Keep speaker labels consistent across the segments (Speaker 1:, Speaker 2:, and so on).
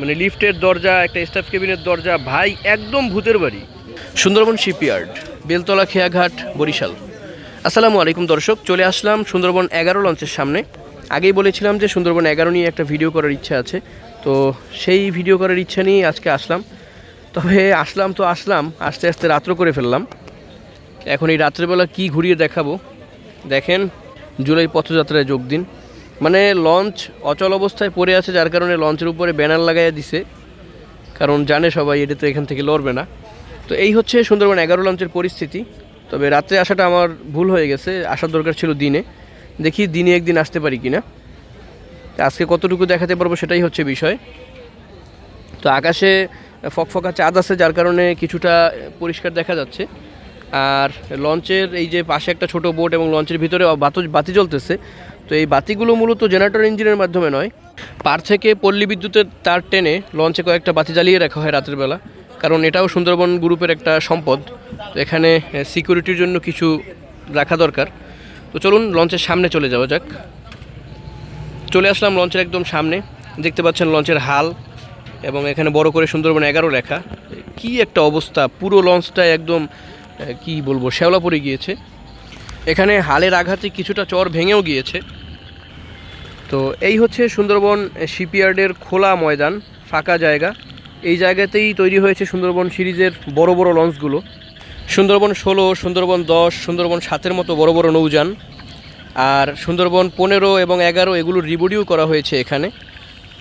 Speaker 1: মানে লিফটের দরজা, একটা স্টাফ কেবিনের দরজা, ভাই একদম ভূতের বাড়ি। সুন্দরবন শিপইয়ার্ড, বেলতলা খেয়াঘাট, বরিশাল। আসসালামু আলাইকুম দর্শক, চলে আসলাম সুন্দরবন এগারো লঞ্চের সামনে। আগেই বলেছিলাম যে সুন্দরবন এগারো নিয়ে একটা ভিডিও করার ইচ্ছা আছে। তো সেই ভিডিও করার ইচ্ছা নিয়ে আজকে আসলাম। তবে আসলাম তো আসলাম, আস্তে আস্তে রাত্র করে ফেললাম। এখন এই রাত্রেবেলা কি ঘুরিয়ে দেখাবো? দেখেন, জুলাই পথযাত্রায় যোগ দিন। মানে লঞ্চ অচল অবস্থায় পড়ে আছে, যার কারণে লঞ্চের উপরে ব্যানার লাগাইয়া দিছে। কারণ জানে সবাই, এটা তো এখান থেকে লড়বে না। তো এই হচ্ছে সুন্দরবন এগারো লঞ্চের পরিস্থিতি। তবে রাত্রে আসাটা আমার ভুল হয়ে গেছে, আসার দরকার ছিল দিনে। দেখি দিনে একদিন আসতে পারি কিনা। তা আজকে কতটুকু দেখাতে পারব সেটাই হচ্ছে বিষয়। তো আকাশে ফকফকা চাঁদ আছে, যার কারণে কিছুটা পরিষ্কার দেখা যাচ্ছে। আর লঞ্চের এই যে পাশে একটা ছোট বোট এবং লঞ্চের ভিতরে বাতি জ্বলতেছে। তো এই বাতিগুলো মূলত জেনারেটর ইঞ্জিনের মাধ্যমে নয়। পার থেকে পল্লী বিদ্যুতের তার টেনে লঞ্চে কয়েকটা বাতি জ্বালিয়ে রাখা হয় রাতের বেলা। কারণ এটাও সুন্দরবন গ্রুপের একটা সম্পদ। এখানে সিকিউরিটির জন্য কিছু রাখা দরকার। তো চলুন লঞ্চের সামনে চলে যাওয়া যাক। চলে আসলাম লঞ্চের একদম সামনে। দেখতে পাচ্ছেন লঞ্চের হাল এবং এখানে বড় করে সুন্দরবন এগারো লেখা। কি একটা অবস্থা, পুরো লঞ্চটা একদম কি বলব, শ্যাওলা পড়ে গিয়েছে। এখানে হালের আঘাতে কিছুটা চর ভেঙেও গিয়েছে। তো এই হচ্ছে সুন্দরবন শিপইয়ার্ডের খোলা ময়দান, ফাঁকা জায়গা। এই জায়গাতেই তৈরি হয়েছে সুন্দরবন সিরিজের বড় বড় লঞ্চগুলো। সুন্দরবন ষোলো, সুন্দরবন দশ, সুন্দরবন সাতের মতো বড় বড় নৌযান। আর সুন্দরবন পনেরো এবং এগারো এগুলো রিবডিও করা হয়েছে এখানে।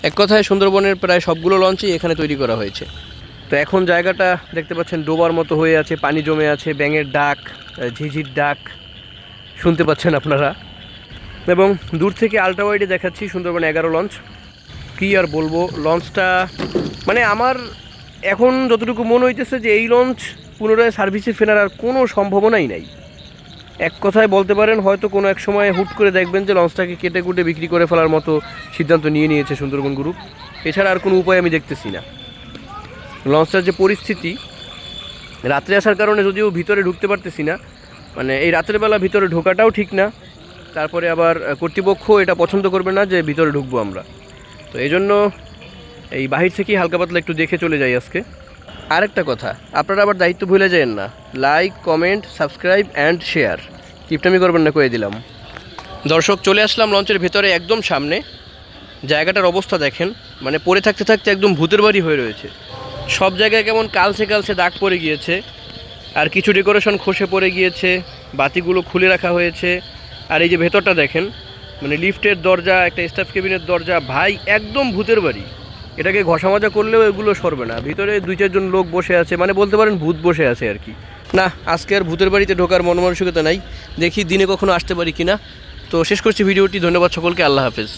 Speaker 1: এক কথায় সুন্দরবনের প্রায় সবগুলো লঞ্চই এখানে তৈরি করা হয়েছে। তো এখন জায়গাটা দেখতে পাচ্ছেন ডোবার মতো হয়ে আছে, পানি জমে আছে, ব্যাঙের ডাক ঝিঝির ডাক। শুনতে পাচ্ছেন আপনারা। এবং দূর থেকে আল্ট্রা ওয়াইডে দেখাচ্ছি সুন্দরবন এগারো লঞ্চ কী আর বলব লঞ্চটা মানে আমার এখন যতটুকু মনে হইতেছে যে এই লঞ্চ পুনরায় সার্ভিসে ফেরার আর কোনো সম্ভাবনাই নাই। এক কথায় বলতে পারেন, হয়তো কোনো এক সময় হুট করে দেখবেন যে লঞ্চটাকে কেটে কুটে বিক্রি করে ফেলার মতো সিদ্ধান্ত নিয়ে নিয়েছে সুন্দরবন গ্রুপ এছাড়া আর কোনো উপায় আমি দেখতেছি না। লঞ্চটার যে পরিস্থিতি, রাত্রে আসার কারণে যদিও ভিতরে ঢুকতে পারতেছি না মানে এই রাতের বেলা ভিতরে ঢোকাটাও ঠিক না। তারপরে আবার কর্তৃপক্ষ এটা পছন্দ করবে না যে ভিতরে ঢুকবো আমরা। তো এই জন্য এই বাহির থেকেই হালকা পাতলা একটু দেখে চলে যাই আজকে। আরেকটা কথা, আপনারা আবার দায়িত্ব ভুলে যাবেন না। Like comment subscribe and share কিপটামি করবেন না কয়ে দিলাম। দর্শক, চলে আসলাম লঞ্চের ভেতরে একদম সামনে। জায়গাটার অবস্থা দেখেন মানে পড়ে থাকতে থাকতে একদম ভূতের বাড়ি হয়ে রয়েছে। সব জায়গায় কেমন কালচে কালচে দাগ পড়ে গিয়েছে। আর কিছু ডেকোরেশন খসে পড়ে গিয়েছে, বাতিগুলো খুলে রাখা হয়েছে। আর এই যে ভেতরটা দেখেন মানে লিফটের দরজা, একটা স্টাফ কেবিনের দরজা, ভাই একদম ভূতের বাড়ি। এটাকে ঘষা মাজা করলেও এগুলো সরবে না। ভিতরে দুই চারজন লোক বসে আছে মানে বলতে পারেন ভূত বসে আছে আর কি। না, আজকে আর ভূতের বাড়িতে ঢোকার মনমানসিকতা নাই। দেখি দিনে কখনো আসতে পারি কিনা। তো শেষ করছি ভিডিওটি, ধন্যবাদ সকলকে, আল্লাহ হাফেজ।